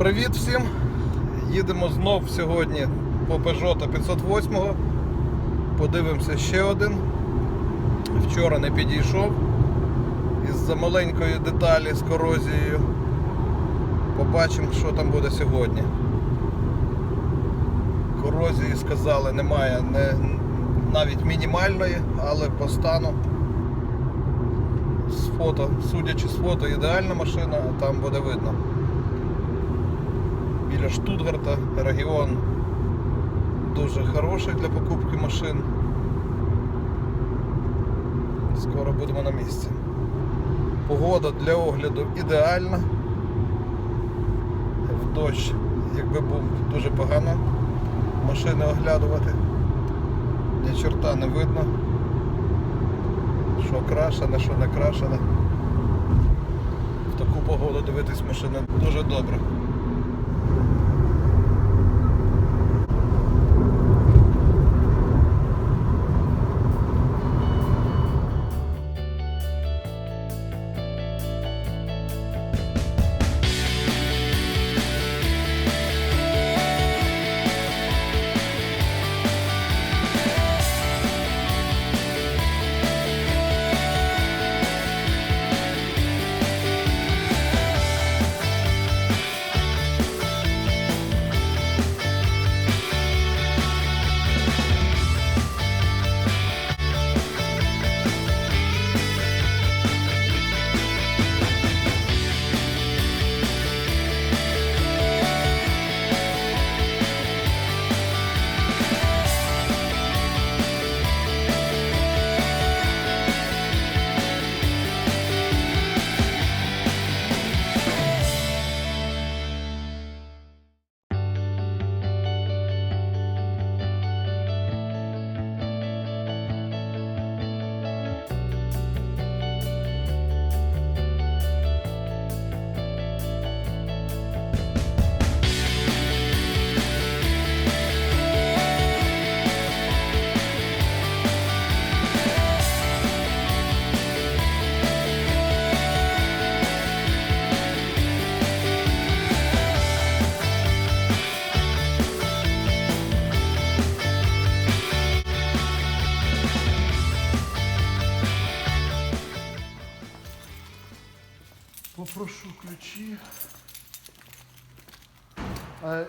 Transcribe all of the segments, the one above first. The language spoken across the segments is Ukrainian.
Привіт всім! Їдемо знов сьогодні по Peugeot 508. Подивимося ще один. Вчора не підійшов. Із-за маленької деталі з корозією. Побачимо, що там буде сьогодні. Корозії сказали, немає не, навіть мінімальної, але по стану з фото, судячи з фото, ідеальна машина, а там буде видно. Біля Штутгарта регіон дуже хороший для покупки машин. Скоро будемо на місці. Погода для огляду ідеальна. В дощ, якби був дуже погано машини оглядувати. Ні чорта не видно. Що крашене, що не крашене. В таку погоду дивитись машини дуже добре.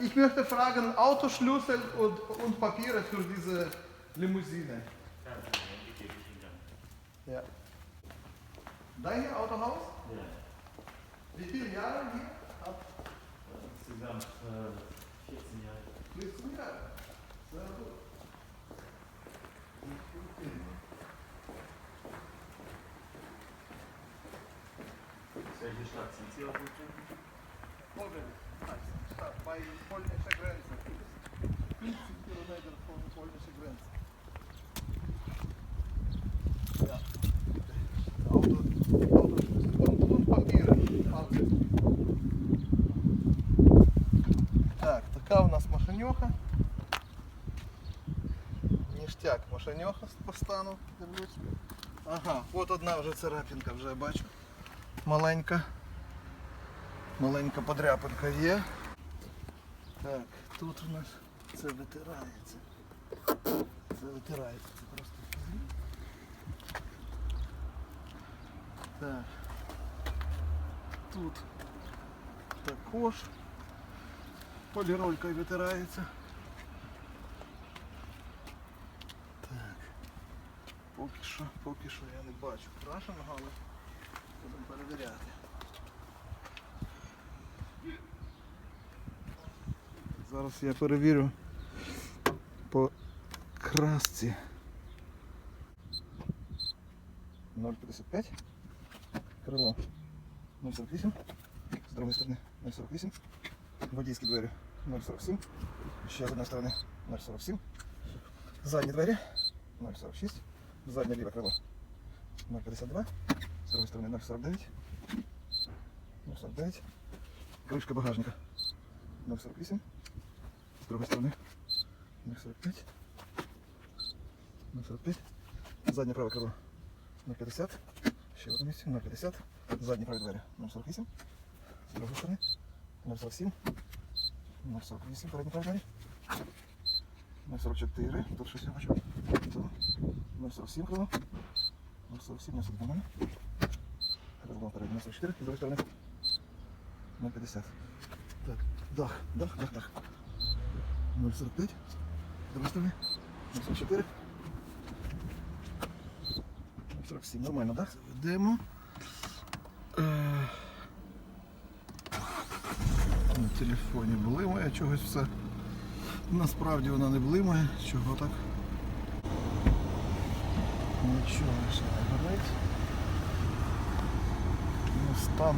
Ich möchte fragen, Autoschlüssel und, und Papiere für diese Limousine. Ja. Dein Autohaus? Ja. Wie viele Jahre hier? Ab Insgesamt äh, 14 Jahre. 14 Jahre. Sehr gut. Welche Stadt sind Sie auf dem Stadt bei polnischer Grenze. 50 Kilometer von polnischer Grenze. Ja. Auto, Autoschlüssel und, und Papiere. Alles. Так, така у нас машиньоха. Ніштяк машиньоха по стану. Дивлюсь. Ага, от одна вже царапінка вже бачу. Маленька. Маленька подряпинка є. Так, тут у нас це витирається. Це витирається, це просто. Так. Тут також поліролькою витирається. Так. Поки що, поки що я не бачу крашеного, але будемо перевіряти. Зараз я перевірю по красці. 0,55. Крило 0,48. З другої сторони 0,48. Водійські двері 0,47. Ще з одної сторони 0,47. Задні двері 0,46. Заднє ліве крило 0,52. З другої сторони 0,49. 0,49. Кришка багажника 0,48. З другої сторони 0,45. 0,45. Заднє праве крило 0,50. Ще в одному місці 0,50. Задні праві двері 0,48. З другої сторони 047. 048 передній правий. 044. Тут щось я бачу. 047 крило. 047, 047 нормально. Крило передній 044. З другої сторони. 050. Так, дах, дах, дах, дах. 045. З другої сторони. 044. 47, нормально, так? Заведемо. Е, На телефоні блимає чогось все. Насправді вона не блимає. Чого так? Нічого ще не горить. Ну, стан.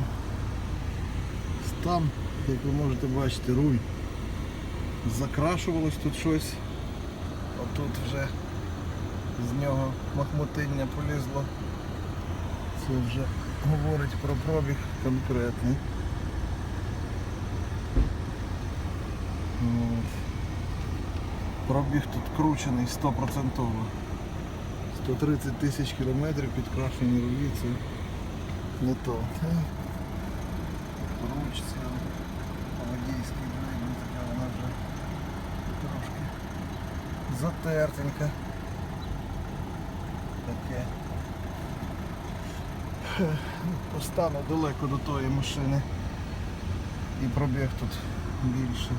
Стан, як ви можете бачити, руль. Закрашувалось тут щось. Отут вже з нього махмутиння полізло. Це вже говорить про пробіг конкретний. От. Пробіг тут кручений 100%. 130 тисяч кілометрів підкрашені рулі, це не то. Це Ручця водійський видно, така вона вже трошки затертенька. Таке. Ну, Постану далеко до тої машини. І пробіг тут більше.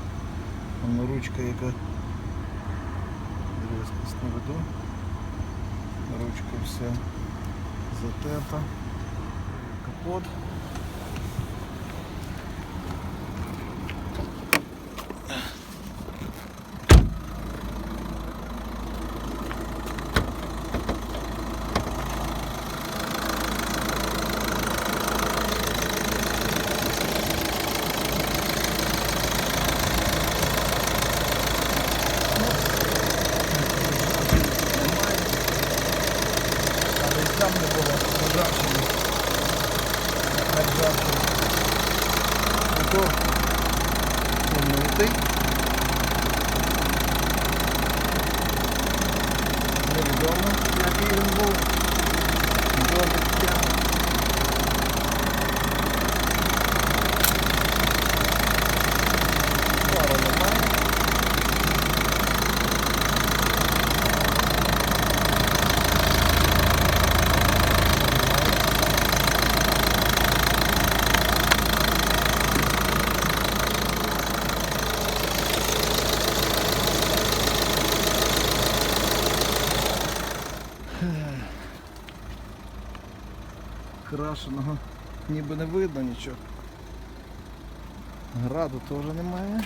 Воно ручка яка різкість не веду. Ручка вся затерта. Капот. Немає. Але і там не було ржавчини. Не ржавчини. Ото помитий. Невідомо, який він був. До життя. Фара немає. Крашеного ніби не видно нічого. Граду теж немає.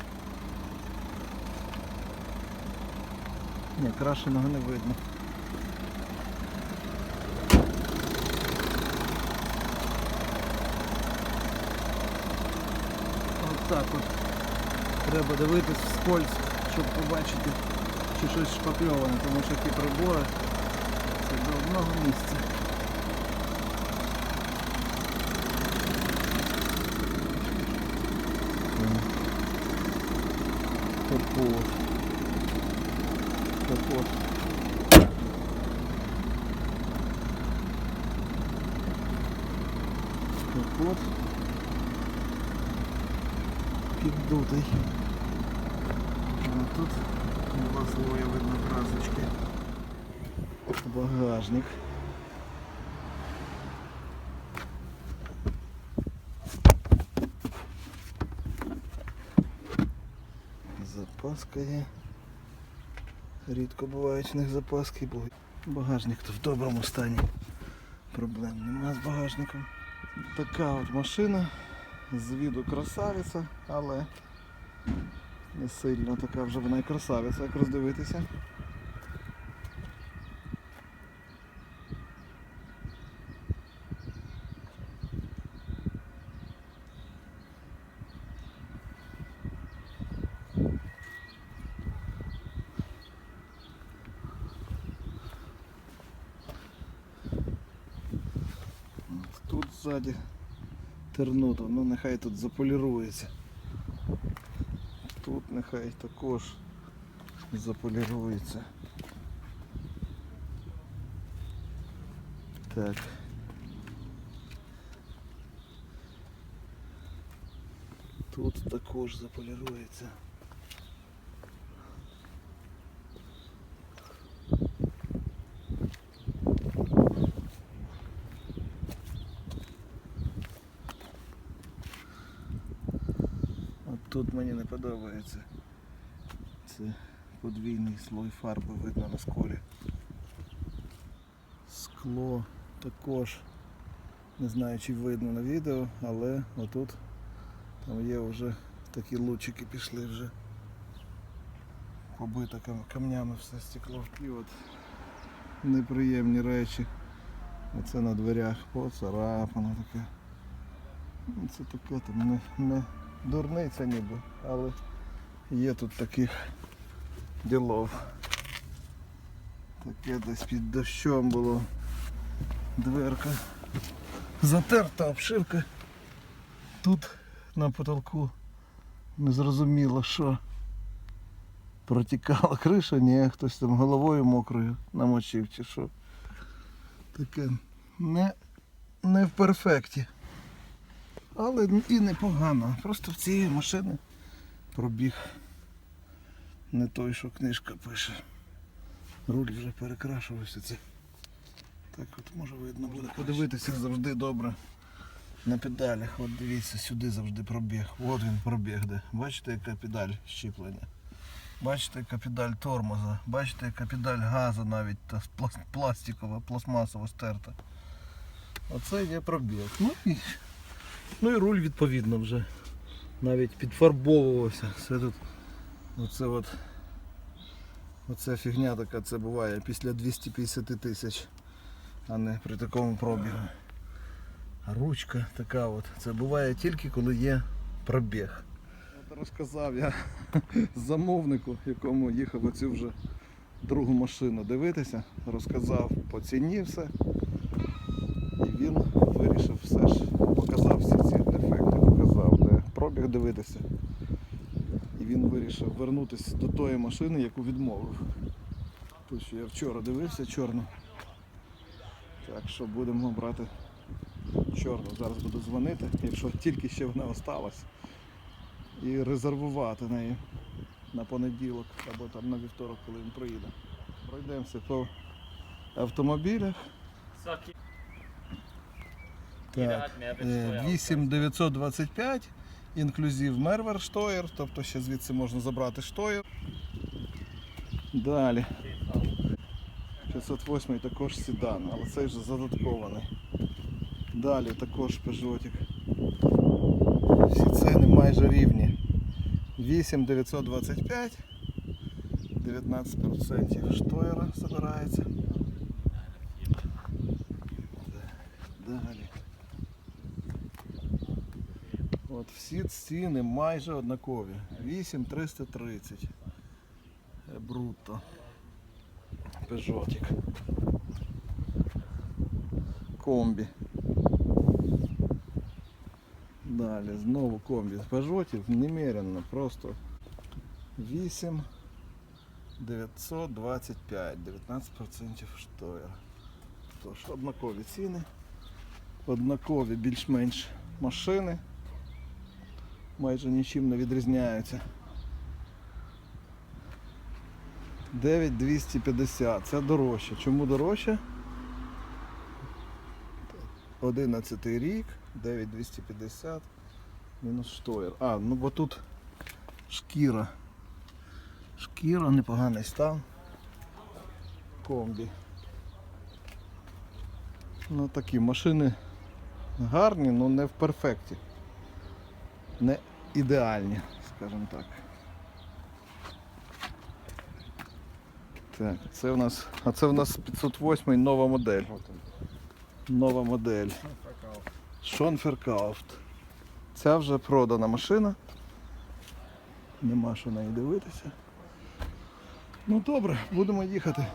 Ні, крашеного не видно. От так от. Треба дивитись вскользь, щоб побачити, чи щось шпакльоване, тому що ті прибори це до одного місця. Капот. Капот. Капот. Піддутий. А тут два слоя видно красочки. Багажник. Запаска є. Рідко бувають в них запаски, бо багажник то в доброму стані. Проблем нема з багажником. Така от машина. З виду красавиця, але не сильно така вже вона і красавиця, як роздивитися. От Тут ззаді тернуто, ну нехай тут заполірується. Тут нехай також заполірується. Так. Тут також заполірується. Тут мені не подобається. Це подвійний слой фарби видно на сколі. Скло також не знаю чи видно на відео, але отут там є вже такі лучики пішли вже. Побито камнями все стекло. І от неприємні речі. Оце на дверях поцарапано таке. Ну, Це таке там не, не дурниця ніби, але є тут таких ділов. Таке десь під дощом було дверка. Затерта обшивка. Тут на потолку незрозуміло що. Протікала криша, ні, хтось там головою мокрою намочив чи що. Таке не, не в перфекті. Але і непогано. Просто в цієї машини пробіг не той, що книжка пише. Руль вже перекрашувався. Це. Так от може видно буде. Подивитися завжди добре на педалях. От дивіться, сюди завжди пробіг. От він пробіг де. Бачите, яка педаль щіплення. Бачите, яка педаль тормоза. Бачите, яка педаль газу навіть та пластикова, пластмасова стерта. Оце є пробіг. Ну і, ну і руль відповідно вже. Навіть підфарбовувався. Все тут. Оце от. Оце фігня така, це буває після 250 тисяч, а не при такому пробігу. А ручка така от. Це буває тільки коли є пробіг. От розказав я замовнику, якому їхав оцю вже другу машину дивитися, розказав по ціні все. І він вирішив все ж, показав всі ці дефекти, показав, де пробіг дивитися. І він вирішив вернутися до тої машини, яку відмовив. Ту, що я вчора дивився чорну. Так що будемо брати чорну. Зараз буду дзвонити, якщо тільки ще вона осталась. І резервувати неї на понеділок або там на вівторок, коли він приїде. Пройдемося по автомобілях. Е, 8925, інклюзив Мервер штоєр, тобто ще звідси можна забрати штоєр. Далі. 508 також седан, але цей вже задаткований. Далі також Пежотик. Всі ціни майже рівні. 8925, 19% штоєра забирається. Далі. От всі ціни майже однакові. 8330 Е, брутто. Пежотик. Комбі. Далі знову комбі. Пежотів немерено, просто 8 925, 19% штоєр. Тож, однакові ціни, однакові більш-менш машини, майже нічим не відрізняються. 9250, це дорожче. Чому дорожче? 11 рік, 9250, мінус штоєр. А, ну бо тут шкіра. Шкіра, непоганий стан. Комбі. Ну такі машини гарні, але не в перфекті. Не ідеальні, скажімо так. Так, це у нас. А це у нас 508 нова модель. Нова модель. Шонферкауфт. Ця вже продана машина. Нема що неї дивитися. Ну добре, будемо їхати.